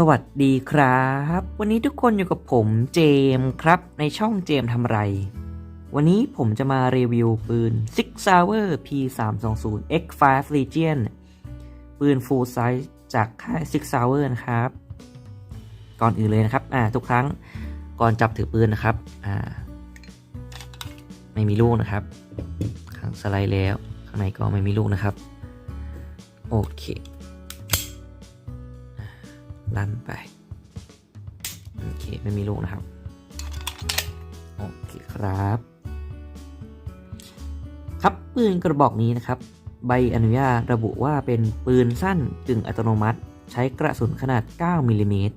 สวัสดีครับ วันนี้ทุกคนอยู่กับผมเจมครับในช่องเจมทำไร วันนี้ผมจะมารีวิวปืน Six Sauer P320 X5 Legion ปืน full size จากค่าย Six Sauer นะครับ ก่อนอื่นเลยนะครับอ่าทุกครั้งก่อนจับถือปืนนะครับอ่าไม่มีลูกนะครับข้างสไลด์แล้ว ข้างในก็ไม่มีลูกนะครับ โอเค ลั่นไป โอเค ไม่มีลูกนะครับ โอเคครับ ครับปืนกระบอกนี้นะครับ ใบอนุญาตระบุว่าเป็นปืนสั้นกึ่งอัตโนมัติ ใช้กระสุนขนาด 9มิลลิเมตร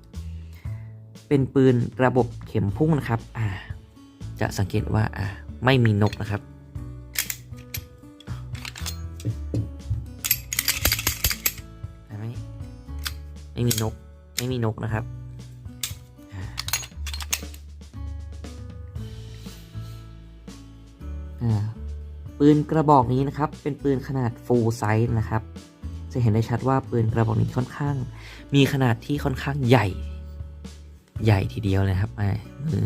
เป็นปืนระบบเข็มพุ่งนะครับ อ่า จะสังเกตว่า อ่า ไม่มีนกนะครับเห็นไหมไม่มีนก ไม่มีนกนะครับ ปืนกระบอกนี้นะครับ เป็นปืนขนาด full size นะครับ จะเห็นได้ชัดว่าปืนกระบอกนี้ค่อนข้าง มีขนาดที่ค่อนข้างใหญ่ ใหญ่ทีเดียวเลยครับอ่ามือ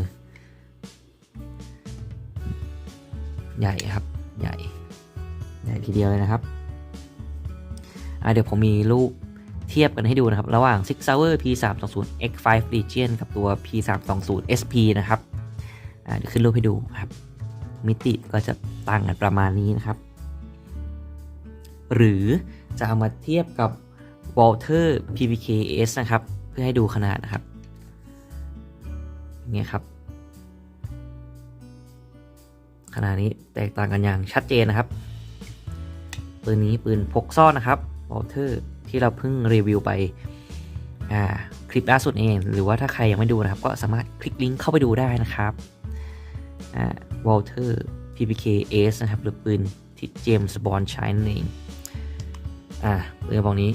ใหญ่ครับ ใหญ่ ใหญ่ทีเดียวเลยนะครับเดี๋ยวผมมีรูป ทียบกันให้ดูนะครับ ระหว่าง Six Sauer P320 X5 Legion กับตัว P320 SP นะครับเดี๋ยวขึ้นรูปให้ดูครับ มิติก็จะต่างกันประมาณนี้นะครับ หรือจะเอามาเทียบกับ Walter PPKS นะครับ เพื่อให้ดูขนาดนะครับอย่างเงี้ยครับ ขนาดนี้แตกต่างกันอย่างชัดเจนนะครับ ปืนนี้ปืนพกซ่อนนะครับ Walter ที่เราเพิ่งรีวิวไปคลิปล่าสุดเอง หรือว่าถ้าใครยังไม่ดูนะครับ ก็สามารถคลิกลิงก์เข้าไปดูได้นะครับวอ่า Walter PPK S นะครับ หรือปืนที่เจมส์บอลใช้นั่นเองอ่าปืนกระบอกนี้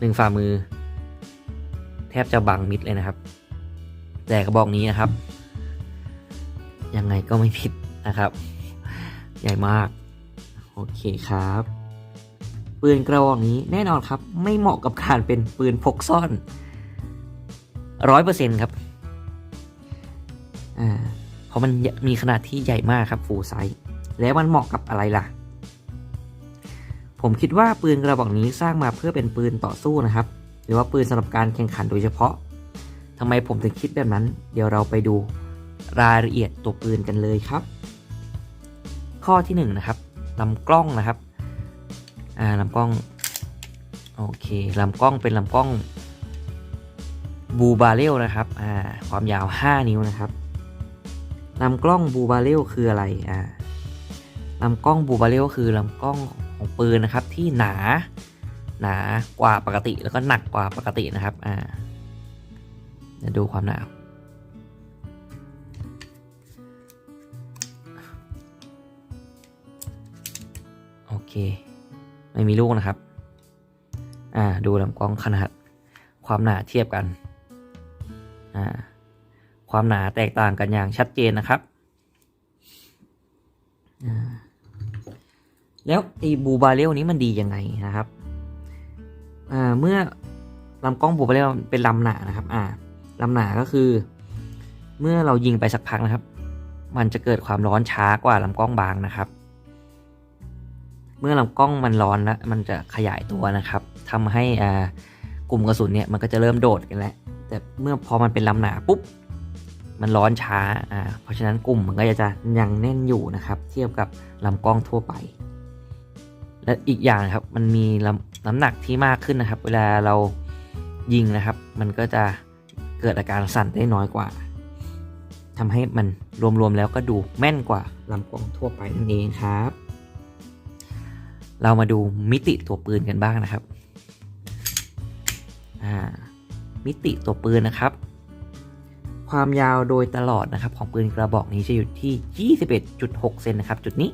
หนึ่งฝ่ามือ แทบจะบังมิดเลยนะครับ แต่กระบอกนี้นะครับ ยังไงก็ไม่ผิดนะครับ ใหญ่มาก โอเคครับ ปืนกระบอกนี้แน่นอนครับ ไม่เหมาะกับการเป็นปืนพกซ่อนร้อยเปอร์เซ็นต์ครับอ่าเพราะมันมีขนาดที่ใหญ่มากครับฟูไซส์แล้วมันเหมาะกับอะไรล่ะ ผมคิดว่าปืนกระบอกนี้สร้างมาเพื่อเป็นปืนต่อสู้นะครับ หรือว่าปืนสำหรับการแข่งขันโดยเฉพาะทำไมผมถึงคิดแบบนั้น เดี๋ยวเราไปดูรายละเอียดตัวปืนกันเลยครับ ข้อที่1นนะครับลำกล้องนะครับ อ่าลำกล้อง โอเคลำกล้องเป็นลำกล้องบูบาเรลนะครับ อ่า ความยาว 5 นิ้วนะครับลำกล้องบูบาเรลคืออะไร อ่าลำกล้องบูบาเรลคือลำกล้องของปืนนะครับ ที่หนา หนากว่าปกติแล้วก็หนักกว่าปกตินะครับ อ่าจะดูความหนา โอเค ไม่มีลูกนะครับ อ่า ดูลำกล้องขนาด ความหนาเทียบกัน อ่า ความหนาแตกต่างกันอย่างชัดเจนนะครับอ่าแล้วไอ้บูบาเรลนี้มันดียังไงนะครับ อ่า เมื่อลำกล้องบูบาเรลเป็นลำหนานะครับ อ่าลำหนาก็คือ เมื่อเรายิงไปสักพักนะครับ มันจะเกิดความร้อนช้ากว่าลำกล้องบางนะครับ เมื่อลำกล้องมันร้อนแล้วมันจะขยายตัวนะครับทำให้อ่ากลุ่มกระสุนเนี่ยมันก็จะเริ่มโดดกันแล้วแต่เมื่อพอมันเป็นลำหนาปุ๊บมันร้อนช้าอ่าเพราะฉะนั้นกลุ่มมันก็จะยังแน่นอยู่นะครับ เทียบกับลำกล้องทั่วไป และอีกอย่างครับมันมีน้ำหนักที่มากขึ้นนะครับ เวลาเรายิงนะครับ มันก็จะเกิดอาการสั่นได้น้อยกว่าทำให้มันรวมๆแล้วก็ดูแม่นกว่าลำกล้องทั่วไปนั่นเองครับ เรามาดูมิติตัวปืนกันบ้างนะครับมิติตัวปืนนะครับ ความยาวโดยตลอดนะครับของปืนกระบอกนี้จะอยู่ที่ 21.6 เซนนะครับ จุดนี้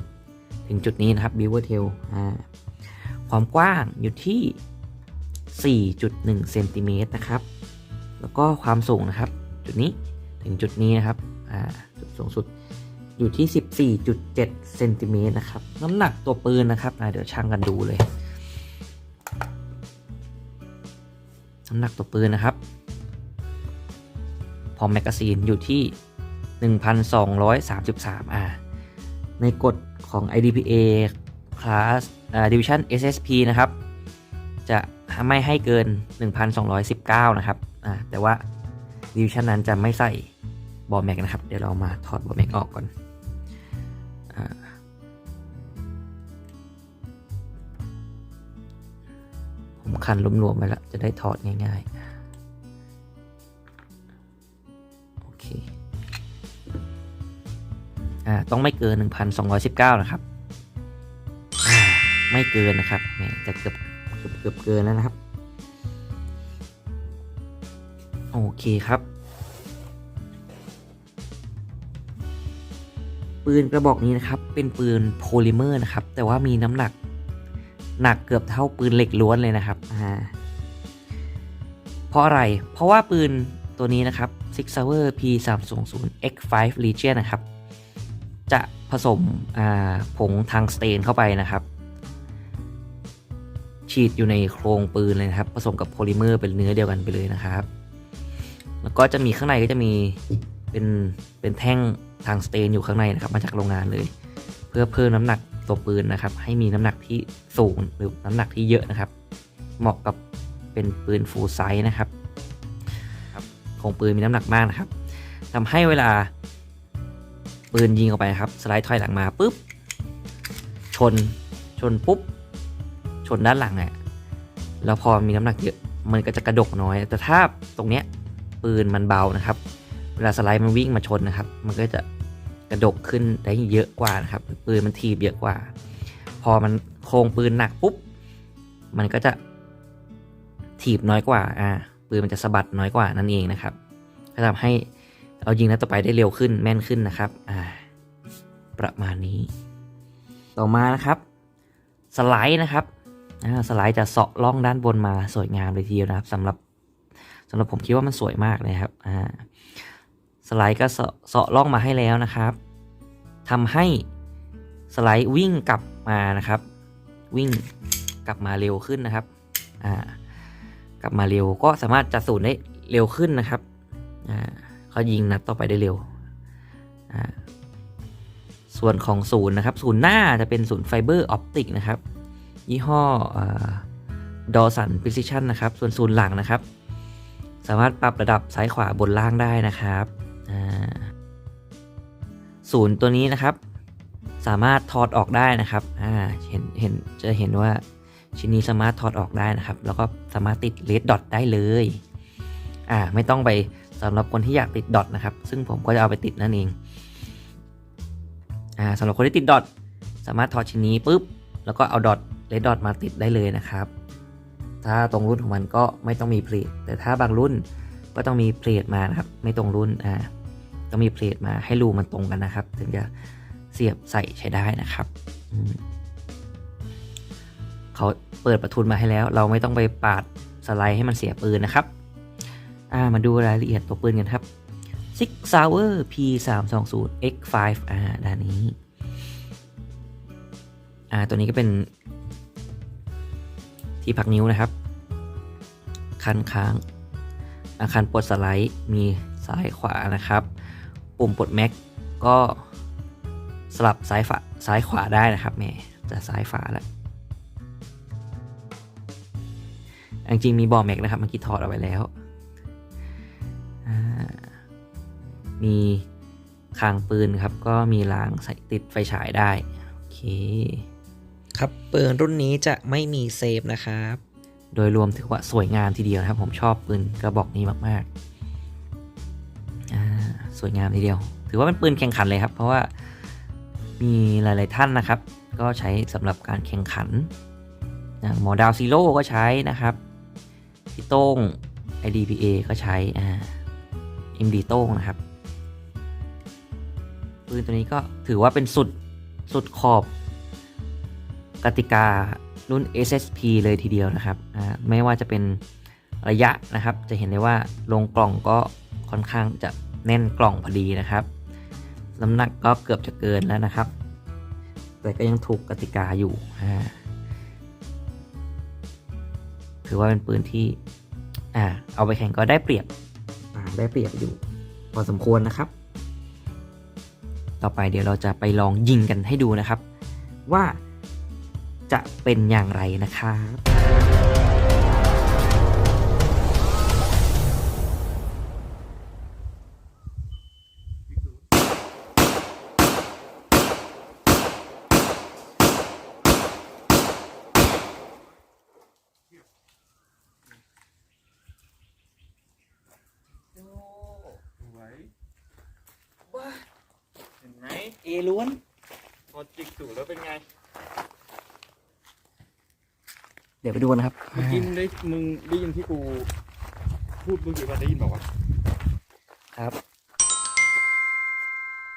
ถึงจุดนี้นะครับบิวเวอร์เทลความกว้างอยู่ที่ 4.1 เซนติเมตรนะครับ แล้วก็ความสูงนะครับ จุดนี้ถึงจุดนี้นะครับจุดสูงสุด อยู่ที่ 14.7เซนติเมตรนะครับ น้ำหนักตัวปืนนะครับเดี๋ยวช่างกันดูเลย น้ำหนักตัวปืนนะครับพร้อมแมกกาซีนอยู่ที่ 1,233อ่าในกฎของ IDPA Class Division SSP นะครับ จะไม่ให้เกิน 1,219 นะครับอ่าแต่ว่า Division นั้นจะไม่ใส่บอแม็กนะครับ เดี๋ยวเรามาถอดบอแม็กออกก่อน ผมคันรวมๆไว้แล้ว จะได้ถอดง่ายๆ โอเค อ่า ต้องไม่เกิน 1,219 นะครับ อ่า ไม่เกินนะครับแหมจะเกือบเกือบเกือบเกินแล้วนะครับ โอเคครับ ปืนกระบอกนี้นะครับ เป็นปืนโพลิเมอร์นะครับ แต่ว่ามีน้ำหนัก หนักเกือบเท่าปืนเหล็กล้วนเลยนะครับอ่าเพราะอะไร เพราะว่าปืนตัวนี้นะครับ Six Sauer P 3 2 0 X5 Legion นะครับ จะผสมอ่าผงทางสเตนเข้าไปนะครับ ฉีดอยู่ในโครงปืนเลยนะครับ ผสมกับโพลิเมอร์เป็นเนื้อเดียวกันไปเลยนะครับ แล้วก็จะมีข้างในก็จะมีเป็นเป็นแท่งทางสเตนอยู่ข้างในนะครับ มาจากโรงงานเลย เพื่อเพิ่มน้ำหนัก ตัวปืนนะครับ ให้มีน้ำหนักที่สูงหรือน้ำหนักที่เยอะนะครับ เหมาะกับเป็นปืนฟูลไซส์นะครับครับของปืนมีน้ำหนักมากนะครับทำให้เวลาปืนยิงออกไปนะครับ สไลด์ถอยหลังมาปุ๊บชนชนปุ๊บชนด้านหลังอะแล้วพอมีน้ำหนักเยอะมันก็จะกระดกน้อย แต่ถ้าตรงเนี้ยปืนมันเบานะครับ เวลาสไลด์มันวิ่งมาชนนะครับ มันก็จะ กระดกขึ้นได้เยอะกว่านะครับ ปืนมันทีบเยอะกว่า พอมันโครงปืนหนักปุ๊บ มันก็จะถีบน้อยกว่า อ่า ปืนมันจะสะบัดน้อยกว่านั่นเองนะครับ ก็ทำให้เรายิงนัดต่อไปได้เร็วขึ้นแม่นขึ้นนะครับ อ่า ประมาณนี้ ต่อมานะครับ สไลด์นะครับ อ่า สไลด์จะเสาะล่องด้านบนมาสวยงามเลยทีเดียวนะครับสำหรับสำหรับผมคิดว่ามันสวยมากเลยครับ อ่า สไลด์ก็เสาะล่องมาให้แล้วนะครับทำให้สไลด์วิ่งกลับมานะครับ วิ่งกลับมาเร็วขึ้นนะครับอ่ากลับมาเร็วก็สามารถจัดศูนย์ได้เร็วขึ้นนะครับอ่าเขายิงนัดต่อไปได้เร็วอ่าส่วนของศูนย์นะครับศูนย์หน้าจะเป็นศูนย์ไฟเบอร์ออปติกนะครับ ยี่ห้อดอสันพิซิชันนะครับ ส่วนศูนย์หลังนะครับ สามารถปรับระดับซ้ายขวาบนล่างได้นะครับ ศูนย์ตัวนี้นะครับ สามารถถอดออกได้นะครับอ่าเห็นเห็นจะเห็นว่าชิ้นนี้สามารถถอดออกได้นะครับ แล้วก็สามารถติดเลดดอทได้เลยอ่าไม่ต้องไปสำหรับคนที่อยากติดดอทนะครับ ซึ่งผมก็จะเอาไปติดนั่นเองอ่าสำหรับคนที่ติดดอทสามารถถอดชิ้นนี้ปุ๊บแล้วก็เอาดอทเลดดอทมาติดได้เลยนะครับ ถ้าตรงรุ่นของมันก็ไม่ต้องมีเพลทแต่ถ้าบางรุ่นก็ต้องมีเพลทมานะครับ ไม่ตรงรุ่นอ่า ต้องมีเพลทมาให้รูมันตรงกันนะครับ ถึงจะเสียบใส่ใช้ได้นะครับเขาเปิดประทุนมาให้แล้ว เราไม่ต้องไปปาดสไลด์ให้มันเสียปืนนะครับามาดูรายละเอียดตัวปืนกันครับ Six Sauer P 3 2 0 X 5อ่าด้านนี้อ่าตัวนี้ก็เป็น ที่พักนิ้วนะครับ คันค้างอาคารปลดสไลด์มีซ้ายขวานะครับ ปุ่มปลดแม็กก็สลับซ้ายฝาซ้ายขวาได้นะครับแหม่จะซ้ายฝาแล้วจริงๆมีบอลแม็กนะครับเมื่อกี้ถอดเอาไว้แล้วอ่ามีคางปืนครับ ก็มีรางใส่ติดไฟฉายได้ โอเค ครับปืนรุ่นนี้จะไม่มีเซฟนะครับ โดยรวมถือว่าสวยงามทีเดียวนะครับ ผมชอบปืนกระบอกนี้มากๆอ่า สวยงามทีเดียว ถือว่าเป็นปืนแข่งขันเลยครับ เพราะว่ามีหลาย ๆ ท่านนะครับ ก็ใช้สำหรับการแข่งขันอย่างหมอดาวซีโร่ก็ใช้นะครับพี่โต้ง IDPA ก็ใช้อ่า MD โต้งนะครับปืนตัวนี้ก็ถือว่าเป็นสุดสุดขอบกติการุ่น SSP เลยทีเดียวนะครับอ่าไม่ว่าจะเป็นระยะนะครับ จะเห็นได้ว่าลงกล่องก็ค่อนข้างจะ แน่นกล่องพอดีนะครับ น้ำหนักก็เกือบจะเกินแล้วนะครับ แต่ก็ยังถูกกติกาอยู่อ่าถือว่าเป็นปืนที่อ่าเอาไปแข่งก็ได้เปรียบอ่าได้เปรียบอยู่ พอสมควรนะครับ ต่อไปเดี๋ยวเราจะไปลองยิงกันให้ดูนะครับ ว่าจะเป็นอย่างไรนะครับ นไหมเอล้วน พอจิกสูแล้วเป็นไงเดี๋ยวไปดูนะครับเมื่อกี้มึงได้มึงได้ยินที่กูพูดเมื่อกี้ว่าได้ยินบอกว่าครับ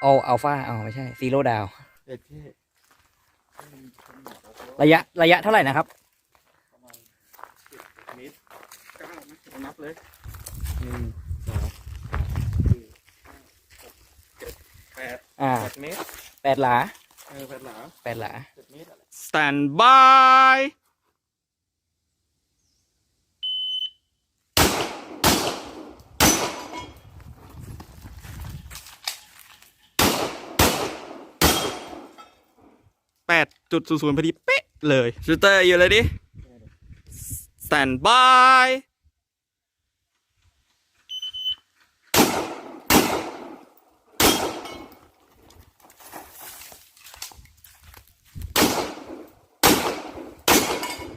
เอาอัลฟาเอาไม่ใช่ซีโร่ดาว เด็ดที่ระยะระยะเท่าไหร่นะครับประมาณสิบเมตรเก้านะนับเลยหนึ่งสองสามสี่ห้าหกเจ็ดแปด อ่าแปดเมตรแปดหลาเออแปดหลาแปดหลาเจ็ดเมตรอะไร stand by แปดจุดศูนย์ศูนย์พอดีเป๊ะเลยชูเตอร์อยู่เลยดิ stand by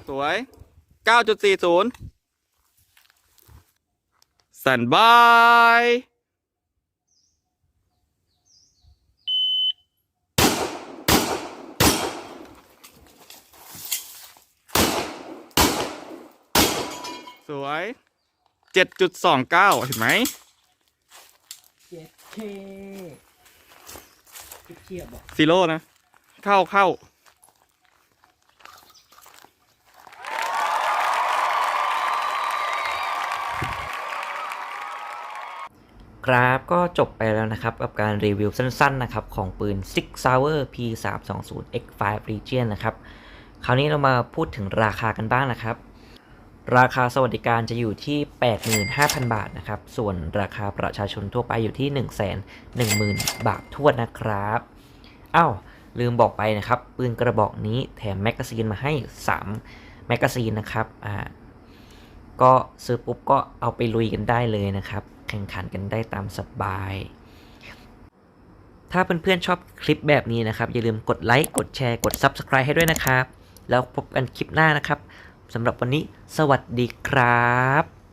สวย 9.40 stand by สวย 7.29 เห็นไหมเจ็ดเคเทียบบอกซีโร่นะ เข้าเข้า ครับก็จบไปแล้วนะครับ กับการรีวิวสั้นๆนะครับ ของปืน Six Sauer P320 X5 Region นะครับ คราวนี้เรามาพูดถึงราคากันบ้างนะครับ ราคาสวัสดิการจะอยู่ที่ 85,000 บาทนะครับ ส่วนราคาประชาชนทั่วไปอยู่ที่ 110,000 บาททวนนะครับอ้าวลืมบอกไปนะครับ ปืนกระบอกนี้แถมแมกกาซีนมาให้ 3 แมกกาซีนนะครับอ่าก็ซื้อปุ๊บก็เอาไปลุยกันได้เลยนะครับ ข่งขันกันได้ตามสบาย ถ้าเพื่อนๆชอบคลิปแบบนี้นะครับ อย่าลืมกดไลค์ กดแชร์ กด Subscribe ให้ด้วยนะครับ แล้วพบกันคลิปหน้านะครับสำหรับวันนี้ สวัสดีครับ